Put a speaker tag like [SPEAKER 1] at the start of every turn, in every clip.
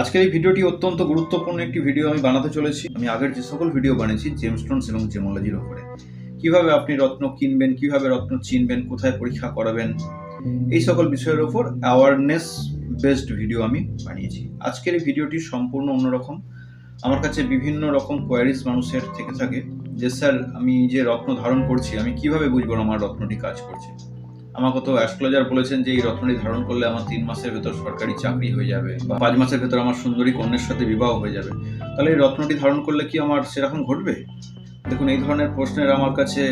[SPEAKER 1] আজকের এই ভিডিওটি অত্যন্ত গুরুত্বপূর্ণ একটি ভিডিও আমি বানাতে চলেছি। আমি আগের যে সকল ভিডিও বানিয়েছি জেমস্টোনস এবং জেমোলজির উপরে কীভাবে আপনি রত্ন কিনবেন, কীভাবে রত্ন চিনবেন, কোথায় পরীক্ষা করাবেন, এই সকল বিষয়ের উপর অ্যাওয়ারনেস বেসড ভিডিও আমি বানিয়েছি। আজকের এই ভিডিওটি সম্পূর্ণ অন্যরকম। আমার কাছে বিভিন্ন রকম কোয়ারিজ মানুষের থেকে থাকে যে, স্যার, আমি যে রত্ন ধারণ করছি, আমি কীভাবে বুঝব আমার রত্নটি কাজ করছে? আমাকে তো অ্যাস্ট্রোলজার বলেছেন যে এই রত্নটি ধারণ করলে আমার তিন মাসের ভেতর সরকারি চাকরি হয়ে যাবে বা পাঁচ মাসের ভেতর আমার সুন্দরী কন্যার সাথে বিবাহ হয়ে যাবে। তাহলে এই রত্নটি ধারণ করলে কি আমার সেরকম ঘটবে? দেখুন, এই ধরনের প্রশ্নের আমার কাছে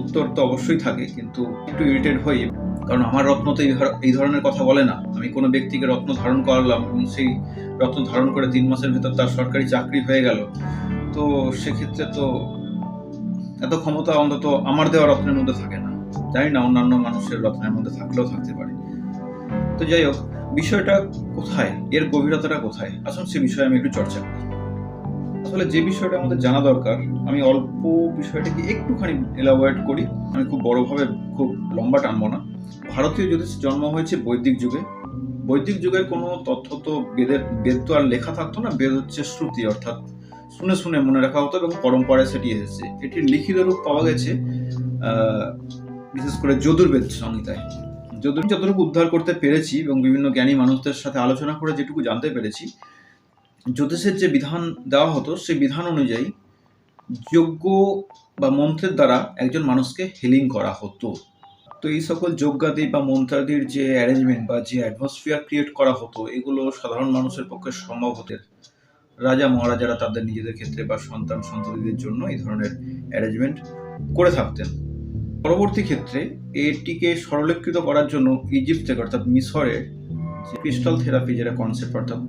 [SPEAKER 1] উত্তর তো অবশ্যই থাকে, কিন্তু একটু ইরিটেট হই, কারণ আমার রত্ন তো এই ধরনের কথা বলে না। আমি কোনো ব্যক্তিকে রত্ন ধারণ করালাম এবং সেই রত্ন ধারণ করে তিন মাসের ভেতর তার সরকারি চাকরি হয়ে গেল। তো সেক্ষেত্রে তো এত ক্ষমতা অন্তত আমার দেওয়া রত্নের মধ্যে থাকে না। জানি না, অন্যান্য মানুষের রত্নের মধ্যে থাকলেও থাকতে পারে। তো যাই হোক, বিষয়টা কোথায়? এর গভীরতাটা কোথায়? আসুন সে বিষয়ে আমি একটু চর্চা করি। আসলে যে বিষয়টা আমাদের জানা দরকার, আমি অল্প বিষয়টাকে একটুখানি এলাবোরেট করি। আমি খুব বড়ভাবে খুব লম্বা টানবো না। ভারতীয় জ্যোতিষ জন্ম হয়েছে বৈদিক যুগে। বৈদিক যুগের কোনো তথ্য তো বেদের, বেদ তো আর লেখা থাকতো না, বেদ হচ্ছে শ্রুতি, অর্থাৎ শুনে শুনে মনে রাখা হতো এবং পরম্পরায় সেটি এসেছে। এটির লিখিত রূপ পাওয়া গেছে বিশেষ করে যদুর্বেদ সংহিতায়। যদুর যতটুকু উদ্ধার করতে পেরেছি এবং বিভিন্ন জ্ঞানী মানুষদের সাথে আলোচনা করে যেটুকু জানতে পেরেছি জ্যোতিষের যে বিধান দেওয়া হতো, সেই বিধান অনুযায়ী যজ্ঞ বা মন্ত্রের দ্বারা একজন মানুষকে হিলিং করা হতো। তো এই সকল যজ্ঞাদি বা মন্ত্রাদির যে অ্যারেঞ্জমেন্ট বা যে অ্যাটমসফিয়ার ক্রিয়েট করা হতো, এগুলো সাধারণ মানুষের পক্ষে সম্ভব হতে। রাজা, মহারাজারা তাদের নিজেদের ক্ষেত্রে বা সন্তান সন্ততিদের জন্য এই ধরনের অ্যারেঞ্জমেন্ট করে থাকতেন। পরবর্তী ক্ষেত্রে এটিকে সরলীকৃত করার জন্য ইজিপ্ট থেকে, অর্থাৎ মিশরের ক্রিস্টাল থেরাপি যেটা কনসেপ্ট অর্থাৎ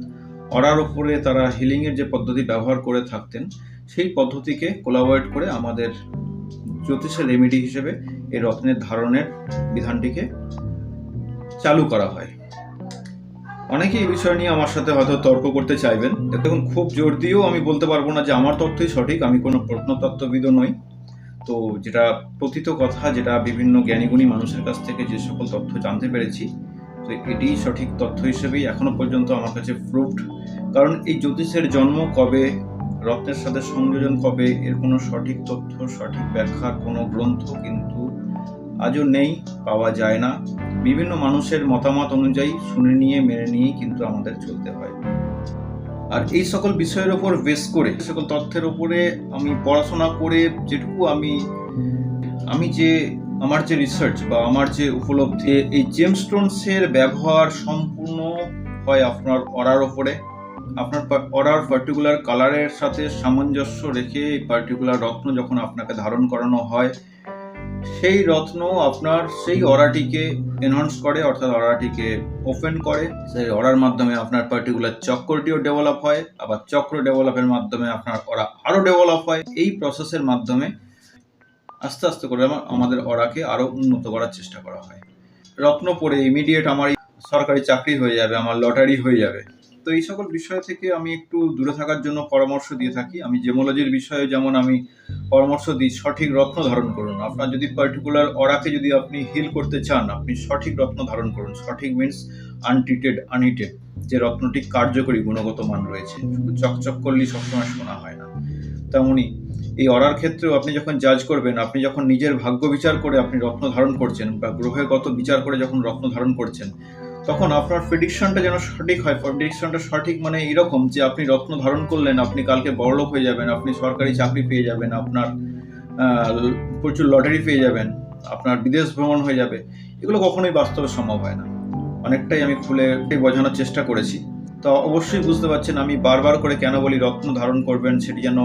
[SPEAKER 1] অরার ওপরে তারা হিলিংয়ের যে পদ্ধতি ব্যবহার করে থাকতেন, সেই পদ্ধতিকে কোলাবরেট করে আমাদের জ্যোতিষের রেমেডি হিসেবে এই রত্নের ধারণের বিধানটিকে চালু করা হয়। অনেকে এই বিষয় নিয়ে আমার সাথে হয়তো তর্ক করতে চাইবেন। দেখুন, খুব জোর দিয়েও আমি বলতে পারব না যে আমার তথ্যই সঠিক, আমি কোনো প্রত্নতত্ত্ববিদও নই। তো যেটা প্রথিত কথা, যেটা বিভিন্ন জ্ঞানীগুণী মানুষের কাছ থেকে যে সকল তথ্য জানতে পেরেছি, তো এটিই সঠিক তথ্য হিসেবেই এখনও পর্যন্ত আমার কাছে প্রুভড কারণ এই জ্যোতিষের জন্ম কবে রত্নের সাথে সংযোজন কবে, এর কোনো সঠিক তথ্য, সঠিক ব্যাখ্যার কোনো গ্রন্থ কিন্তু আজও নেই, পাওয়া যায় না। বিভিন্ন মানুষের মতামত অনুযায়ী শুনে নিয়ে, মেনে নিয়েই কিন্তু আমাদের চলতে হয়। আর এই সকল বিষয়ের ওপর বেস করে সকল তথ্যের উপরে আমি পড়াশোনা করে যেটুকু আমি আমি যে আমার যে রিসার্চ বা আমার যে উপলব্ধি, এই জেমস্টোনসের ব্যবহার সম্পূর্ণ হয় আপনার অরার ওপরে। আপনার অরার পার্টিকুলার কালারের সাথে সামঞ্জস্য রেখে এই পার্টিকুলার রত্ন যখন আপনাকে ধারণ করানো হয় সেই রত্ন আপনার সেই অরাটিকে এনহান্স করে, অর্থাৎ অরাটিকে ওপেন করে। সেই অরার মাধ্যমে আপনার পার্টিকুলার চক্রটিও ডেভেলপ হয়, আবার চক্র ডেভেলপের মাধ্যমে আপনার অরা আরও ডেভেলপ হয়। এই প্রসেসের মাধ্যমে আস্তে আস্তে করে আমা- আমাদের অরাকে আরও উন্নত করার চেষ্টা করা হয়। রত্ন পরে ইমিডিয়েট আমার সরকারি চাকরি হয়ে যাবে, আমার লটারি হয়ে যাবে। তো এই সকল বিষয় থেকে আমি একটু দূরে থাকার জন্য পরামর্শ দিয়ে থাকি। আমি জেমোলজির বিষয়ে যেমন আমি পরামর্শ দিই, সঠিক রত্ন ধারণ করুন। আপনার যদি পার্টিকুলার অরাকে যদি আপনি হিল করতে চান, আপনি সঠিক রত্ন ধারণ করুন। সঠিক মিন্স আনট্রিটেড আনহিটেড যে রত্নটি কার্যকরী, গুণগত মান রয়েছে। শুধু চকচক করলেই সবসময় শোনা হয় না। তেমনি এই অরার ক্ষেত্রেও আপনি যখন জাজ করবেন, আপনি যখন নিজের ভাগ্য বিচার করে আপনি রত্ন ধারণ করছেন বা গ্রহগত বিচার করে যখন রত্ন ধারণ করছেন তখন আপনার প্রেডিকশনটা যেন সঠিক হয়। প্রেডিকশনটা সঠিক মানে এরকম যে আপনি রত্ন ধারণ করলেন, আপনি কালকে বড়লোক হয়ে যাবেন, আপনি সরকারি চাকরি পেয়ে যাবেন, আপনার প্রচুর লটারি পেয়ে যাবেন, আপনার বিদেশ ভ্রমণ হয়ে যাবে। এগুলো কখনোই বাস্তবে সম্ভব হয় না। অনেকটাই আমি খুলে বোঝানোর চেষ্টা করেছি। তো অবশ্যই বুঝতে পারছেন, আমি বারবার করে কেন বলি রত্ন ধারণ করবেন, সেটি যেন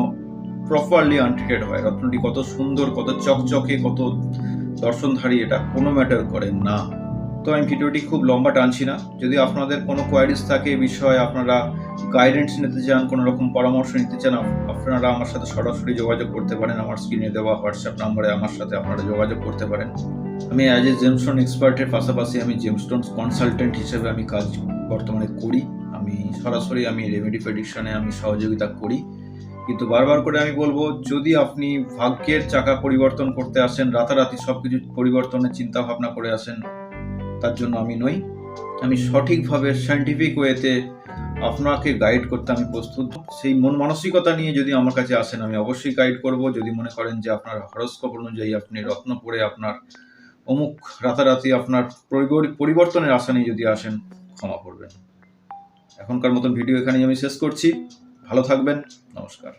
[SPEAKER 1] প্রপারলি আনট্রিটেড হয়। রত্নটি কত সুন্দর, কত চকচকে, কত দর্শনধারী, এটা কোনো ম্যাটার করে না। তো আমি ভিডিওটি খুব লম্বা টানছি না। যদি আপনাদের কোনো কোয়ারিজ থাকে এই বিষয়ে, আপনারা গাইডেন্স নিতে চান, কোনো রকম পরামর্শ নিতে চান আপনারা আমার সাথে সরাসরি যোগাযোগ করতে পারেন। আমার স্ক্রিনে দেওয়া হোয়াটসঅ্যাপ নম্বরে আমার সাথে আপনারা যোগাযোগ করতে পারেন। আমি অ্যাজ এ জেমস্টোন এক্সপার্টের পাশাপাশি আমি জেমস্টোন কনসালটেন্ট হিসেবে আমি কাজ বর্তমানে করি। আমি সরাসরি আমি রেমেডি প্রেডিকশনে আমি সহযোগিতা করি। কিন্তু বারবার করে আমি বলব, যদি আপনি ভাগ্যের চাকা পরিবর্তন করতে আসেন, রাতারাতি সব কিছু পরিবর্তনের চিন্তা ভাবনা করে আসেন তার জন্য আমি নই। আমি সঠিকভাবে সায়েন্টিফিক ওয়েতে আপনাকে গাইড করতে আমি প্রস্তুত। সেই মন মানসিকতা নিয়ে যদি আমার কাছে আসেন, আমি অবশ্যই গাইড করব। যদি মনে করেন যে আপনার হরস্কোপ অনুযায়ী আপনি রত্ন পড়ে আপনার অমুক রাতারাতি আপনার পরিবর্তনের আশা নিয়ে যদি আসেন, ক্ষমা করবেন। এখনকার মতন ভিডিও এখানেই আমি শেষ করছি। ভালো থাকবেন। নমস্কার।